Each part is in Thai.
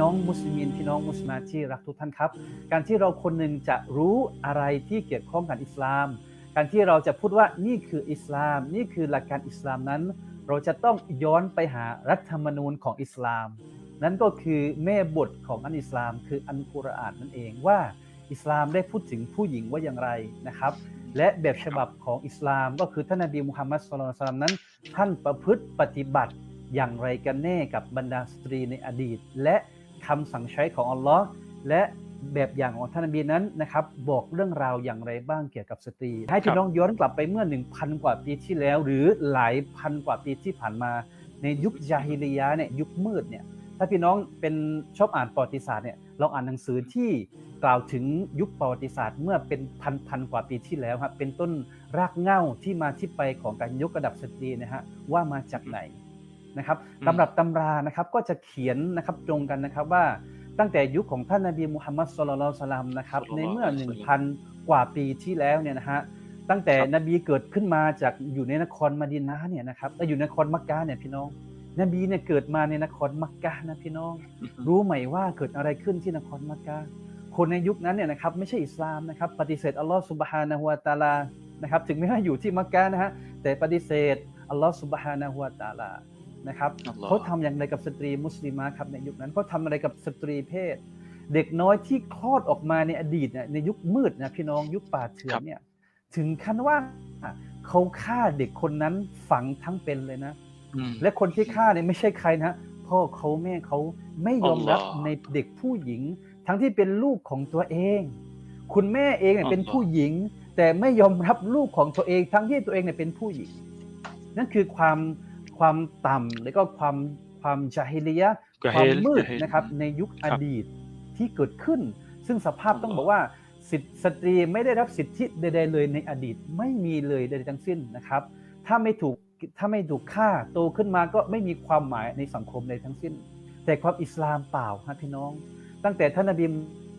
น้องมุสลิมพี่น้องมุสลิมที่รักทุกท่านครับ การที่เราคนหนึ่งจะรู้อะไรที่เกี่ยวข้องกับอิสลาม การที่เราจะพูดว่านี่คืออิสลาม นี่คือหลักการอิสลามนั้น เราจะต้องย้อนไปหารัฐธรรมนูญของอิสลาม นั่นก็คือแม่บทของอันอิสลาม คืออันกุรอานนั่นเองว่าอิสลามได้พูดถึงผู้หญิงว่าอย่างไรนะครับและแบบฉบับของอิสลามก็คือท่านนบีมุฮัมมัดสุลลัลลัลลัมนั้น ท่านประพฤติปฏิบัติอย่างไรกันแน่กับบรรดาสตรีในอดีต และ คำสั่งใช้ของอัลลอฮ์และแบบอย่างของท่านนบีนั้นนะครับบอกเรื่องราวอย่างไรบ้างเกี่ยวกับสตรี ให้พี่น้องย้อนกลับไปเมื่อ 1,000 กว่าปีที่แล้ว หรือหลายพันกว่าปีที่ผ่านมา ในยุคยาฮิลิยะเนี่ยยุคมืดเนี่ยถ้าพี่น้องเป็นชอบอ่านประวัติศาสตร์เนี่ยลองอ่านหนังสือที่กล่าวถึงยุคประวัติศาสตร์ เมื่อเป็นพันพันกว่าปีที่แล้วครับเป็นต้นรากเหง้าที่มาที่ไปของการยกระดับสตรีนะฮะว่ามาจากไหน นะครับอืมตำรับตำรานะครับก็จะเขียนนะครับตรงกันนะครับว่าตั้งแต่ยุคของท่านนบีมุฮัมมัดสุลลัลลอฮุอะลัยฮิวะสัลลัมนะครับในเมื่อ 1,000 กว่าปีที่แล้วเนี่ยนะฮะตั้งแต่ครับนบีเกิดขึ้นมาจากอยู่ในนครมะดีนะห์เนี่ยนะครับแล้วอยู่ในนครมักกะเนี่ยพี่น้อง นบีเนี่ยเกิดมาในนครมักกะนะพี่น้อง รู้ไหมว่าเกิดอะไรขึ้นที่นครมักกะคนในยุคนั้นเนี่ยนะครับไม่ใช่อิสลามนะครับ ปฏิเสธอัลลอฮ์สุบฮานะฮูวะตะอาลานะครับถึงแม้ว่าอยู่ที่มักกะนะฮะแต่ปฏิเสธอัลลอฮ์สุบฮานะฮูวะตะอาลา นะครับอัลลอฮ์เขาทำอย่างไรกับสตรีมุสลิมะครับในยุคนั้นเขาทำอะไรกับสตรีเพศ เด็กน้อยที่คลอดออกมาในอดีตเนี่ยในยุคมืดนะพี่น้องยุคป่าเถื่อนเนี่ยถึงขั้นว่าเขาฆ่าเด็กคนนั้นฝังทั้งเป็นเลยนะอืมและคนที่ฆ่าเนี่ยไม่ใช่ใครนะพ่อเขาแม่เขาไม่ยอมรับอัลลอฮ์ในเด็กผู้หญิง ทั้งที่เป็นลูกของตัวเอง คุณแม่เองเนี่ยอัลลอฮ์เป็นผู้หญิง แต่ไม่ยอมรับลูกของตัวเอง ทั้งที่ตัวเองเนี่ยเป็นผู้หญิง นั่นคือความ ความต่ำและก็ความความจาฮิลียะห์กะคเฮวามลมืดกะเฮลนะครับในยุคคอรับดีตที่เกิดขึ้น ซึ่งสภาพอัลลอฮ์ต้องบอกว่าสิทธิสตรีไม่ได้รับสิทธิใดๆเลยในอดีตไม่มีเลยใดๆทั้งสิ้นนะครับ ถ้าไม่ถูกถ้าไม่ถูกฆ่าโตขึ้นมาก็ไม่มีความหมายในสังคมใดทั้งสิ้น แต่ความอิสลามเปล่าฮะพี่น้อง ตั้งแต่ท่านนบี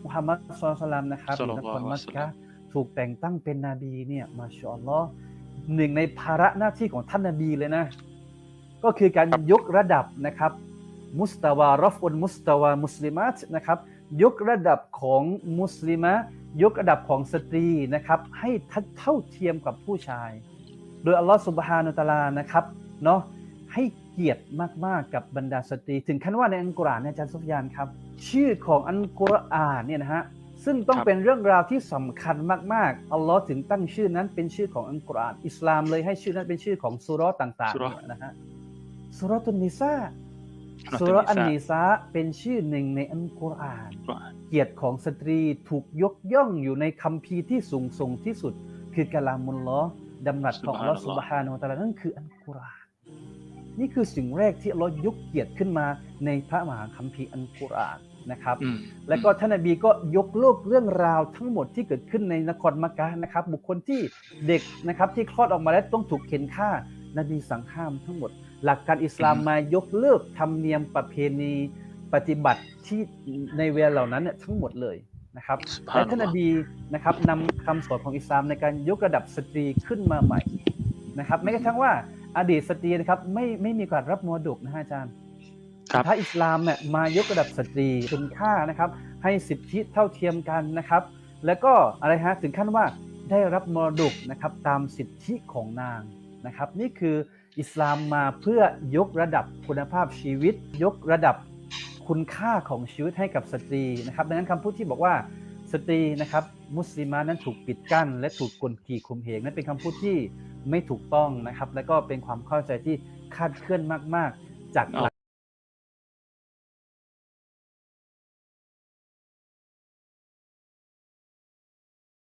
มุฮัมมัดสุลลัลลอฮุอะลัยฮิวะสัลลัมนะครับศ็อลในลัลนลอคฮุรอะลัยฮิมัวะสซัลลักะมฮ์ถูกแต่งตั้งเป็นนบีเนี่ยมาชาอัลลอฮ์หนึ่งในภาระหน้าที่ของท่านนบีเลยนะ ก็คือการครับยกระดับนะครับมุสตาวารอฟอุนมุสตาวามุสลิมัตนะครับยกระดับของมุสลิมะยกระดับของสตรีนะครับให้ทัดเท่าเทียมกับผู้ชาย โดยอัลลอฮฺสุบฮานุตะอาลานะครับเนาะให้เกียรติมากๆกับบรรดาสตรี ถึงขั้นว่าในอัลกุรอานเนี่ยอาจารย์สุฟยานครับ ชื่อของอัลกุรอานเนี่ยนะฮะซึ่งต้องครับเป็นเรื่องราวที่สำคัญมากๆอัลลอฮ์ถึงตั้งชื่อนั้นเป็นชื่อของอัลกุรอานอิสลามเลยให้ชื่อนั้นเป็นชื่อของสุเราะห์ต่างสุๆเราะห์เนี่ยนะฮะ สุเราะตุนนิซาสุสุเราะเราะห์อันตุนนินิสาซาเป็นชื่อหนึ่งในอัลกุรอานกุรอาน เกียรติของสตรีถูกยกย่องอยู่ในคัมภีร์ที่สูงส่งที่สุด คือกะลามุลลอฮ์ดำรัสของอัลลอฮ์ซุสุบบฮาฮานะนุฮูวะตะอาลานั่นคืออัลกุรอาน นี่คือสิ่งแรกที่อัลลอฮ์ยกเกียรติขึ้นมาในพระมหาคัมภีร์อัลกุรอานนะครับอืมแล้วก็ท่านนบีก็ยกโลกเรื่องราวทั้งหมดที่เกิดขึ้นในนครมักกะฮ์นะครับ บุคคลที่เด็กนะครับที่คลอดออกมาแล้วต้องถูกเข็นฆ่า นบีสั่งห้ามทั้งหมด หลักการอิสลามอืมมายกเลิกธรรมเนียมประเพณีปฏิบัติที่ในเวลาเหล่านั้นเนี่ยทั้งหมดเลยนะครับซุบฮาและนัลท่านลนอฮ์บีนะครับนำคำสอนของอิสลามในการยกระดับสตรีขึ้นมาใหม่นะครับแม้กระทั่งว่าอดีตสตรีนะครับไม่ไม่มีการรับมรดกนะฮะอาจารย์ครับถ้าอิสลามเนี่ยมายกระดับสตรีคุณค่านะครับ ให้สิทธิเท่าเทียมกันนะครับ แล้วก็อะไรฮะถึงขั้นว่าได้รับมรดกนะครับตามสิทธิของนาง นะครับ นี่คืออิสลามมาเพื่อยกระดับคุณภาพชีวิต ยกระดับคุณค่าของชีวิตให้กับสตรีนะครับ ดังนั้นคำพูดที่บอกว่าสตรีนะครับมุสลิมานั้นถูกปิดกั้น และถูกกดขี่ข่มเหงนั้นเป็นคำพูดที่ไม่ถูกต้องนะครับ และก็เป็นความเข้าใจที่คาดเคลื่อนมาก ๆ จากหลัก